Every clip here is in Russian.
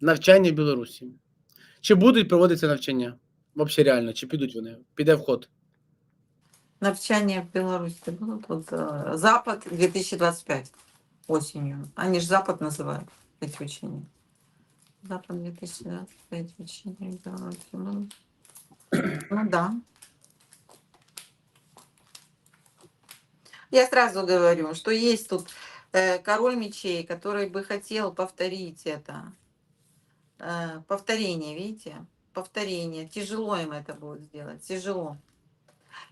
навчання в Білорусі. Чи будуть проводитися навчання? Взагалі реально, чи підуть вони? Піде в ход. Навчание в Беларуси было вот э, Запад 2025 осенью. Они же Запад называют эти учения. Запад 2025 учения в Беларуси. Ну, ну да. Я сразу говорю, что есть тут э, король мечей, который бы хотел повторить это. Э, повторение, видите? Повторение. Тяжело им это будет сделать. Тяжело.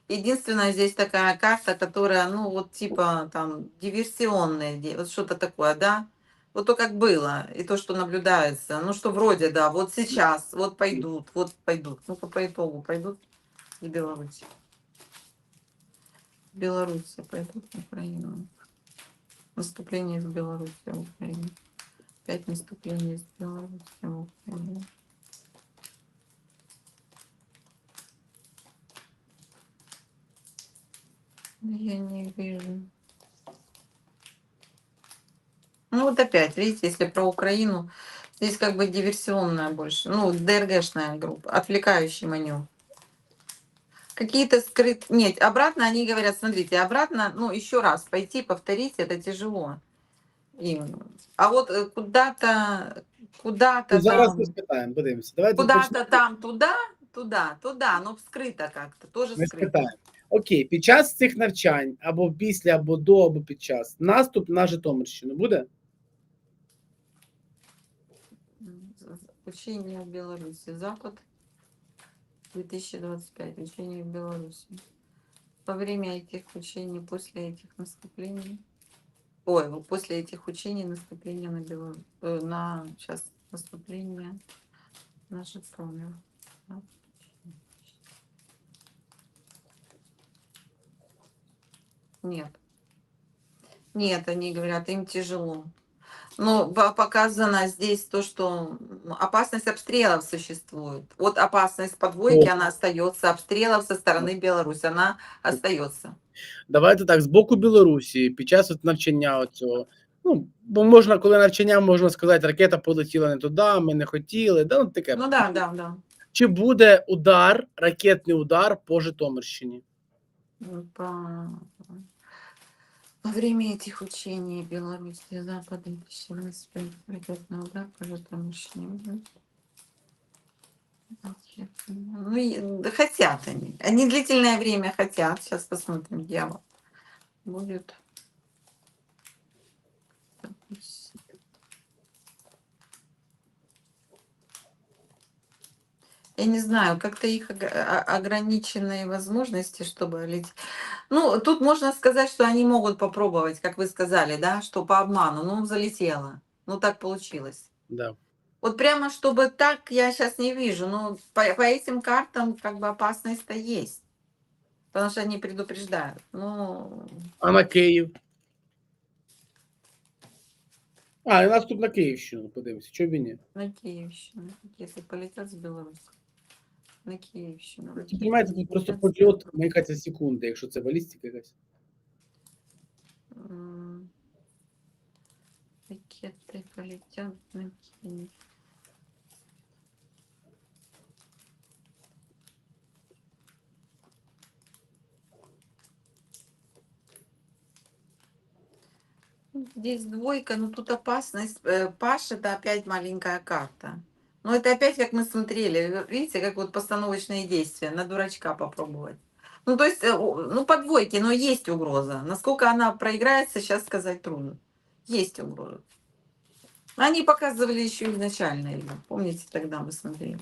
Единственное, здесь такая карта, которая, ну, вот типа там диверсионная, вот что-то такое, да? Вот то, как было, и то, что наблюдается. Ну, что вроде, да, вот сейчас, вот пойдут, вот пойдут. Ну-ка, по итогу пойдут в Беларусь. В Беларуси пойдут в Украину. Наступление в Беларуси в Украину. Пять наступлений из Беларуси в Украину. Я не вижу. Ну вот опять, видите, если про Украину, здесь как бы диверсионная больше, ну, ДРГшная группа, отвлекающий маневр. Какие-то скрыт... Нет, обратно они говорят, смотрите, обратно, ну, еще раз пойти, повторить, это тяжело. им. А вот э, куда-то, куда-то Зараз там, ми спитаємо, подивимося. Давайте почнемо. куда-то там, туда, туда, туда, но скрыто как-то, тоже Ми скрыто. спитаємо. Окей, під час цих навчань, або після, або до, або під час, наступ на Житомирщину буде? М, з- з- Учение в Беларуси. Запад 2025. Учение в Беларуси. Во время этих учений, после этих наступлений, ой, после этих учений наступление на Беларусь, на сейчас наступление на Житомир. Нет. Нет, они говорят, им тяжело. Но по- показано здесь то, что м, опасность обстрелов существует. Вот опасность подвойки, О. она остается, обстрелов со стороны Беларуси, она остается. Давайте так, з боку Білорусі, під час от навчання оцього. Ну, бо можна, коли навчання, можна сказати, ракета полетіла не туди, ми не хотіли. Да, ну, таке. Ну да, да, да. Чи буде удар, ракетний удар по Житомирщині? Ну, По... Во время этих учений Беларуси Запада 2025 ракетный удар по. Мгм. Ну, и- хотят они. Они длительное время хотят. Сейчас посмотрим, дьявол. Будет. Я не знаю, как-то их ог- а- ограниченные возможности, чтобы лететь. Ну, тут можно сказать, что они могут попробовать, как вы сказали, да, что по обману. Ну, залетело. Ну, так получилось. Да. Вот прямо чтобы так я сейчас не вижу. Но по, по этим картам как бы опасность-то есть. Потому что они предупреждают. Ну, А на Київ? А, і наступ на Київщину, подивимося, чого б і ні. на Киевщину. Если полетят с Беларуси. На Киевщину. Ви ракеты Розумієте, тут просто полетят. польот маякаться секунди, якщо це балістика якась. М, Ракеты полетят на Киев. Ну, Здесь двойка, но тут опасность. Э, Паш это опять маленькая карта. Но это опять, как мы смотрели, видите, как вот постановочные действия, на дурачка попробовать. Ну, то есть, э, ну, по двойке, но есть угроза. Насколько она проиграется, сейчас сказать трудно. Есть угроза. Они показывали еще изначально ее. Помните, тогда мы смотрели.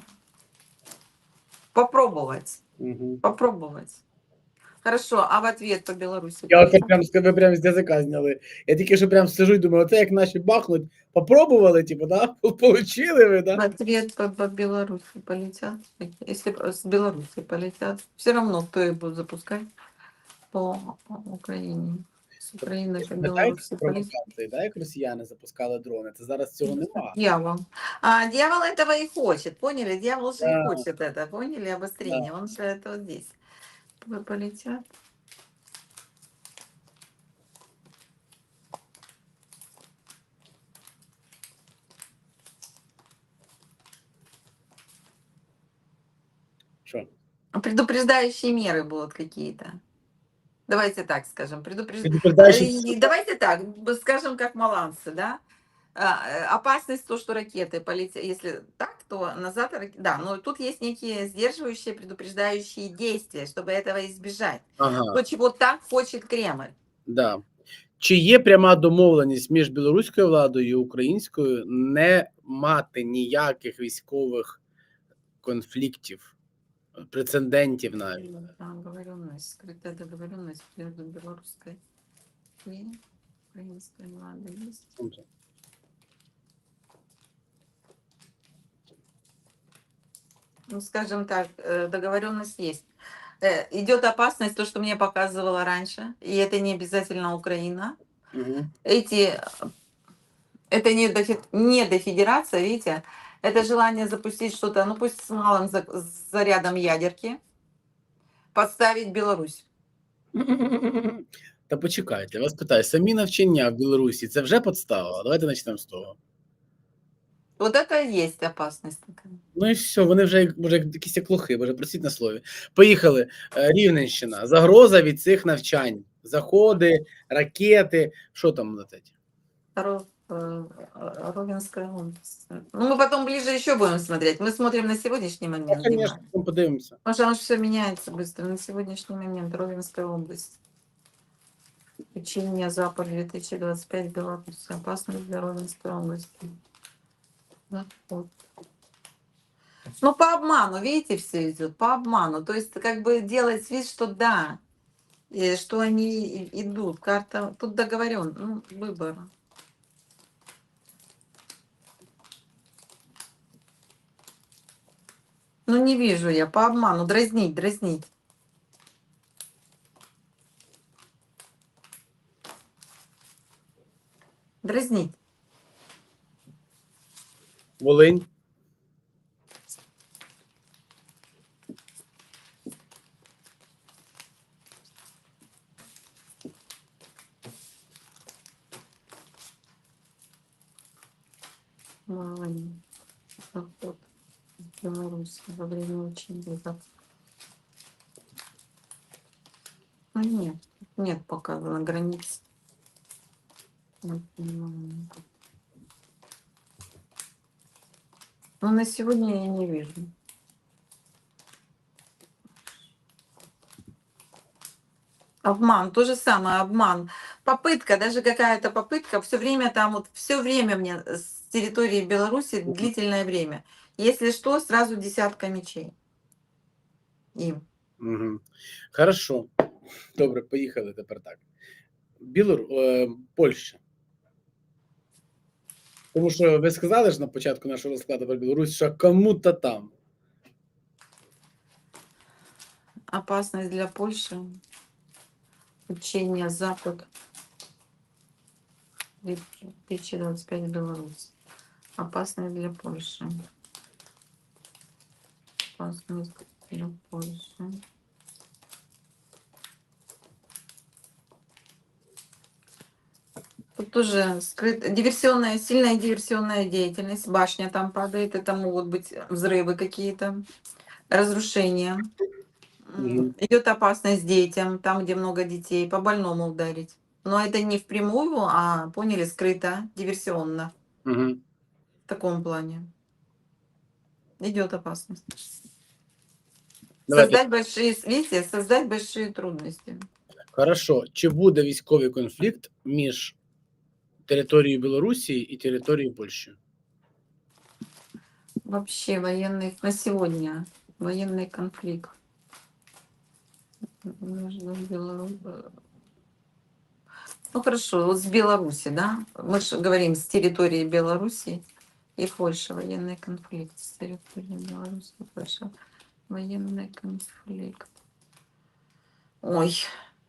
Попробовать. Угу. Попробовать. Хорошо, а в ответ по Беларуси? Я оце полетят? прям з- ви прям з язика зняли. Я тільки що прям сижу і думаю, оце як наші бахнуть, попробували, типу, да? Получили ви, В да? ответ по, по Беларуси полетят. Если п- с Беларуси полетят, все равно кто их будет запускать по Украине. С Украины по Пам'ятаєте Беларуси полетят. провокації, да, як росіяни запускали дрони? Це зараз цього нема. Дьявол. А дьявол этого и хочет, поняли? Дьявол же Да. и хочет это, поняли? Обострение. Он же это вот здесь. полетят. Что? А предупреждающие меры будут какие-то. Давайте так скажем. Предупреж... Предупреждающие... Э, давайте так, скажем, как маланцы, да? А, э, опасность то, что ракеты полетят, если так, то назад, рак- да, но тут есть некие сдерживающие, предупреждающие действия, чтобы этого избежать. Ага, То, чего так хочет Кремль. да. Чи є пряма домовленість між білоруською владою і українською не мати ніяких військових конфліктів, прецедентів навіть? Да, договоренность, скрытая договоренность между белорусской и украинской владой есть. ну, скажем так, э, договоренность есть. Э, Идет опасность, то, что мне показывала раньше, и это не обязательно Украина. Мгм. Эти, э, это не, дофе- не дофедерация, видите, это желание запустить что-то, ну пусть с малым за- с зарядом ядерки, подставить Беларусь. Та почекайте, я вас питаю, самі навчання в Білорусі це вже подстава? Давайте почнемо з того. Вот это и есть опасность такая. Ну і все, вони вже як- може як якісь як лохи, боже, простіть на слові. Поїхали. Е, Рівненщина. Загроза від цих навчань. Заходи, ракети. Що там летить? Ро- э, э, Ровенская область. Ну, мы потом ближе еще будем смотреть. Мы смотрим на сегодняшний Ну, момент. Дима. звісно, потім подивимося. Потому что все меняется быстро. На сегодняшний момент Ровенская область. Учение Запад 2025 Беларусь. Опасность для Ровенской области. Вот. Ну, по обману, видите, все идет, по обману. То есть, как бы делать вид, что да, что они идут. Карта, тут договорен, ну, выбор. Ну, не вижу я, по обману, дразнить, дразнить. Дразнить. Волинь. Волынь. Заход в Беларусь во время учения. Зап- Ну, нет, нет пока на границе. Вот, м. Ну, на сегодня я не вижу. Обман, то же самое, обман. Попытка, даже какая-то попытка, все время там, вот все время мне с территории Беларуси длительное время. Если что, сразу десятка мечей. Им. Угу. Хорошо. Добре, поїхали тепер так. Білор... Е, Польща. Тому що ви сказали ж на початку нашого розкладу про Білорусь, що кому-то там. Опасность для Польши. Учение Запад. 2025 Беларусь. Опасность для Польши. Опасность для Польши. Тут тоже скрыт... диверсионная, сильная диверсионная деятельность. Башня там падает. Это могут быть взрывы какие-то, разрушения. Мгм. Идет опасность детям, там, где много детей, по больному ударить. Но это не впрямую, а, поняли, скрыто, диверсионно. Угу. В таком плане. Идет опасность. Давайте. Создать большие, видите, создать большие трудности. Хорошо. Чи буде військовий конфлікт між територією Білорусі і територією Польщі? Вообще военный на сегодня военный конфликт между Белару- Ну хорошо, вот с Беларуси, да? Мы же говорим с территории Беларуси и Польши военный конфликт с территории Беларуси и Польши военный конфликт. Ой,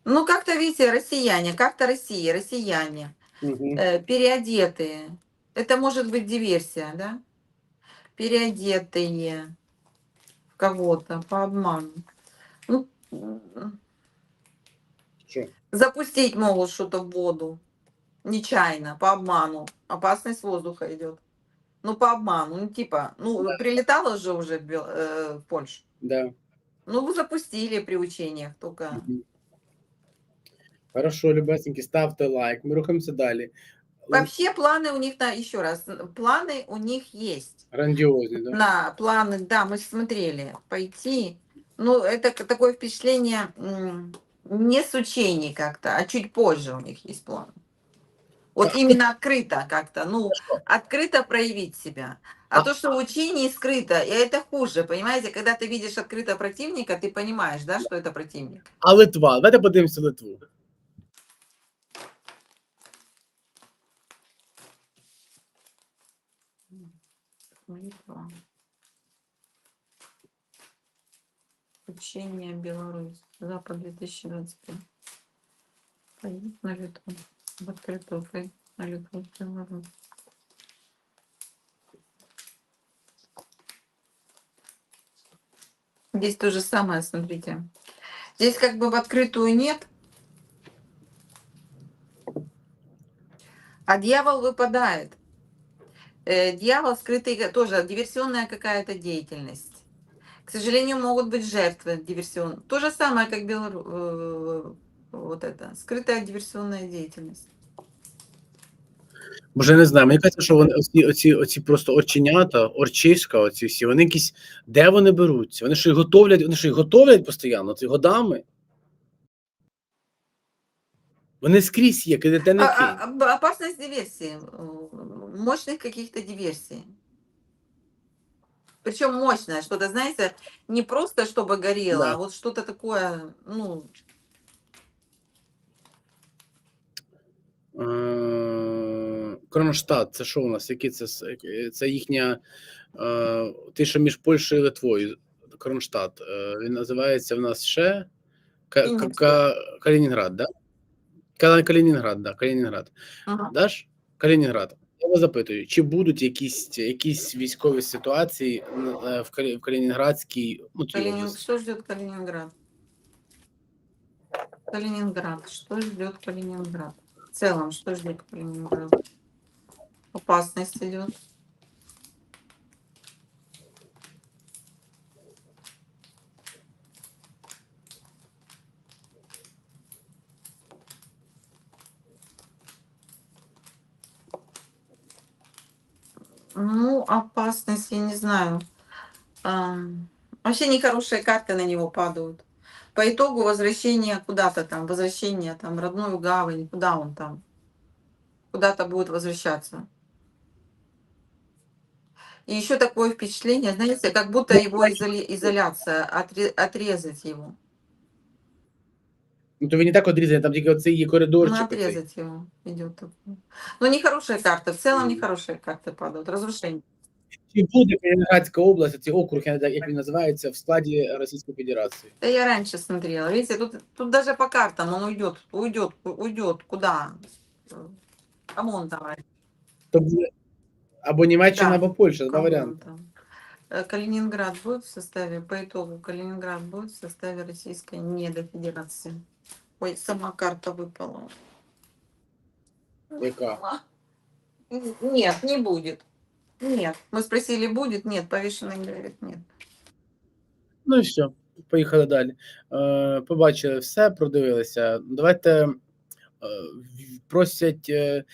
ну как-то видите, россияне, как-то Россия, россияне Угу. э, переодетые. Это может быть диверсия, да? Переодетые в кого-то по обману. Ну, Що? запустить могут что-то в воду нечаянно, по обману. Опасность воздуха идет. Ну, по обману, ну, типа, ну, прилетало же уже в, Бел- э, в Польшу. Да. Ну, вы запустили при учениях только. Мгм. Хорошо, любесенькі, ставте лайк. Ми рухаємося далі. Вообще планы у них, на, еще раз, планы у них есть. Грандіозні, да? На планы, да, мы смотрели, пойти. Ну, это к- такое впечатление м, не с учений как-то, а чуть позже у них есть план. Вот именно открыто как-то, ну, открыто проявить себя. А А- то, что в учении скрыто, и это хуже, понимаете, когда ты видишь открыто противника, ты понимаешь, да, что это противник. А Литва? Давайте подивимося Литву. Литва. Учение Беларусь. Запад 2025. Пойдет на Литву. В открытую пойдет на Литву. в Беларусь. Здесь то же самое, смотрите. Здесь как бы в открытую нет. А дьявол выпадает. Э, дьявол скрытый га- тоже диверсионная какая-то деятельность. К сожалению, могут быть жертвы диверсион. То же самое, как Белору... э, вот это скрытая диверсионная деятельность. Боже, я не знаю, мені кажеться, що вони оці, оці, оці просто орченята, орчиська, оці всі, вони якісь, де вони беруться? Вони що їх готовлять, вони що їх готовлять постійно, це годами. Вони скрізь є, де не А- кинь. а- об- опасность диверсии, э, мощных каких-то диверсий. Причем мощное, что-то, знаете, не просто чтобы горело, Да. а вот что-то такое, ну, Е, Кронштадт, це що у нас? Які це, с- е, це їхня, е, ти що між Польщею і Литвою, Кронштадт. Е, він називається в нас ще Ка- Ка- Київський. Ка- Калінінград, да? Кала- Калінінград, да, Калінінград. ага. Даш? Калінінград. Я вас запитую, чи будуть якісь, якісь військові ситуації е, в, Калі, в Калінінградській ну, цій Калинин- області? Что ждет Калининград? Калининград. Что ждет Калининград? В целом, что ждет Калининград? Опасность идет. Ну, опасность, я не знаю. Ам, Вообще нехорошие карты на него падают. По итогу возвращения куда-то там, возвращение там родную гавань, куда он там? Куда-то будет возвращаться. И еще такое впечатление, знаете, как будто его изоли- изоляция, отре- отрезать его. Ну, то він не так одрізаний, там тільки оцей є коридорчик. Ну, оцей. отрезать его идет. такое. Ну, нехорошие карты, в целом Мгм. нехорошие карты падают, разрушение. Чи буде Калінінградська область, цей округ, я не знаю, як він називається, в складі Російської Федерації? Да я раньше смотрела. Видите, тут, тут даже по картам он уйдет, уйдет, уйдет. Куда? Кому он давай? То буде або Німеччина, Да. або Польща, два Кому варіанти. он там? Э, Калининград будет в составе, по итогу Калининград будет в составе Российской недофедерации. Ой, сама карта выпала. Яка? Нет, не будет. Нет. Мы спросили, будет? Нет. Повешенный говорит, нет. Ну і все, поїхали далі. Е, побачили все, продивилися. Давайте е, в- просять. Е,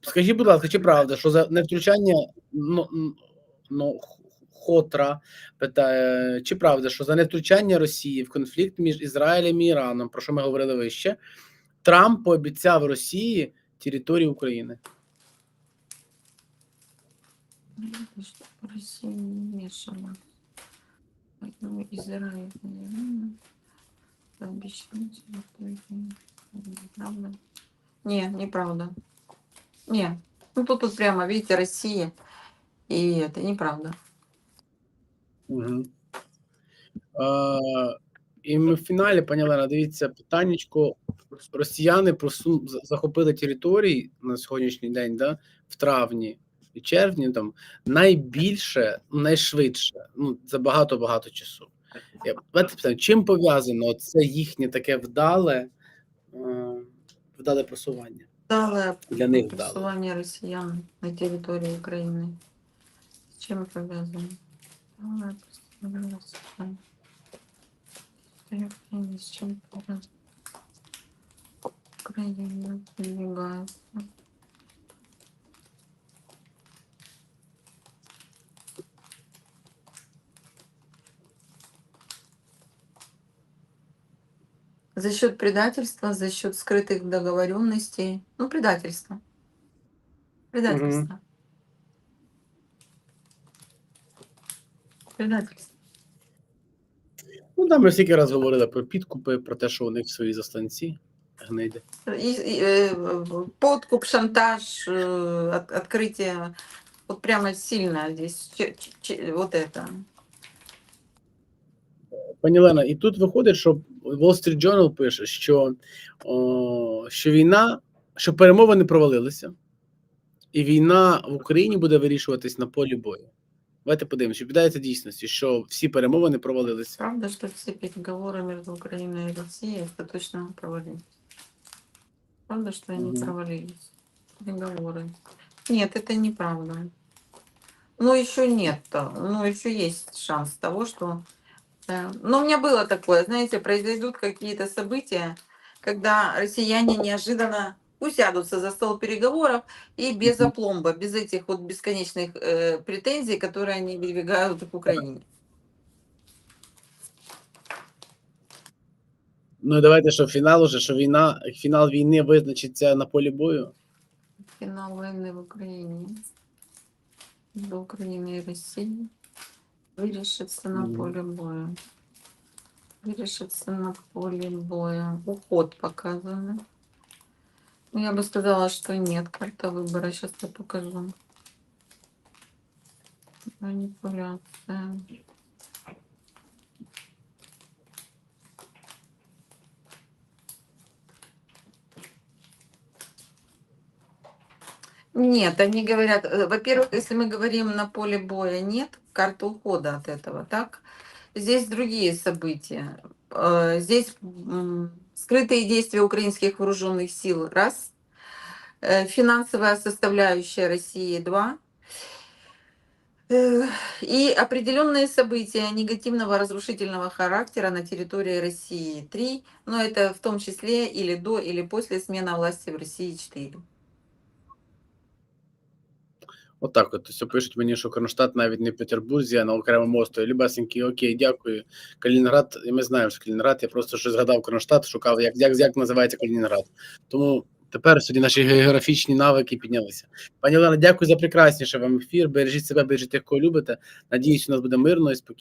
скажіть, будь ласка, чи правда, що за невтручання ну, н- ну, Х- Хотра питає, чи правда, що за невтручання Росії в конфлікт між Ізраїлем і Іраном, про що ми говорили вище, Трамп пообіцяв Росії територію України? Что Россия не вмешана. Поэтому неправда. Не. Ну тут, тут прямо, видите, Россия. И это неправда. Угу. Е, і ми в фіналі, пані Олена, дивіться, питаннячко. Росіяни просу... захопили території на сьогоднішній день, да, в травні і червні там найбільше, найшвидше, ну, за багато-багато часу. Я питаю, чим пов'язано це їхнє таке вдале, е, вдале просування? Дало Для них вдале. просування россиян на территории Украины. С чем повязано? Дало просування россиян. Я не с чем пора. Украина продвигается. За счет предательства, за счет скрытых договоренностей. Ну, предательство. Предательство. Предательство. Ну, там ми стільки раз говорили про підкупи, про те, що у них свої застанці гниди. И, и, э, подкуп, шантаж, э, от- открытие. Вот прямо сильно здесь. че- че- че- вот это. Пані Лена, і тут виходить, що Wall Street Journal пише, що, о, що війна, що перемовини провалилися, і війна в Україні буде вирішуватись на полі бою. Давайте подивимося, чи відповідається дійсності, що всі перемовини провалилися. Правда, что все переговоры между Украиной и Россией остаточно провалились? Правда, что они Мгм. провалились? Переговоры. Нет, это неправда. Ну, еще нет. Ну, еще есть шанс того, что... да. Но у меня было такое, знаете, произойдут какие-то события, когда россияне неожиданно усядутся за стол переговоров и без Мгм. опломба, без этих вот бесконечных э, претензий, которые они выдвигают к Украине. Ну і давайте, що фінал уже, що війна, фінал війни визначиться на полі бою. Финал войны в Украине. Между Украиной и Россией. Вырішиться на Мгм. поле боя. Вырішиться на поле боя. Уход показаны. Ну, я бы сказала, что нет. Карта выбора. Сейчас я покажу. Манипуляция. Нет, они говорят, э, во-первых, если мы говорим на поле боя, нет карты ухода от этого, так? Здесь другие события. Э, Здесь скрытые действия украинских вооруженных сил, раз. Э, Финансовая составляющая России, два. Э, И определенные события негативного разрушительного характера на территории России, три. Но это в том числе или до, или после смены власти в России, четыре. Отак, от ось пишуть мені, що Кронштадт навіть не в Петербурзі, а на окремому острові. Любесенький, окей, дякую. Калінінград, і ми знаємо, що Калінінград, я просто що згадав Кронштадт, шукав, як, як, як називається Калінінград. Тому тепер сьогодні наші географічні навики піднялися. Пані Олена, дякую за прекрасніше вам ефір. Бережіть себе, бережіть тих, кого любите. Надіюсь, у нас буде мирно і спокійно.